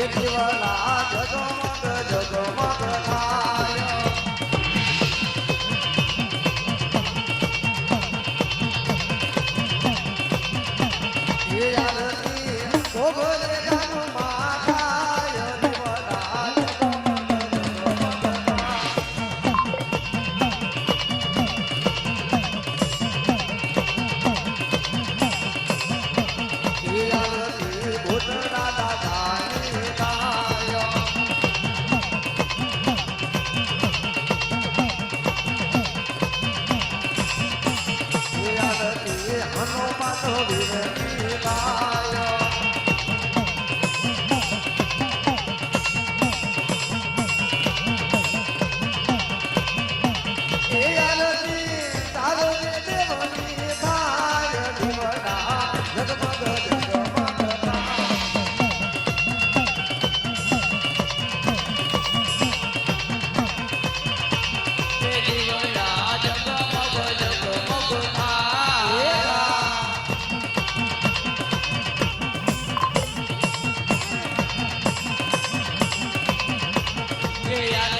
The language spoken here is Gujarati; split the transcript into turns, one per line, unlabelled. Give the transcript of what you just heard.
વિઠ્ઠલા જગમગ જગમગ થાય Yeah. মাধবী
Yeah.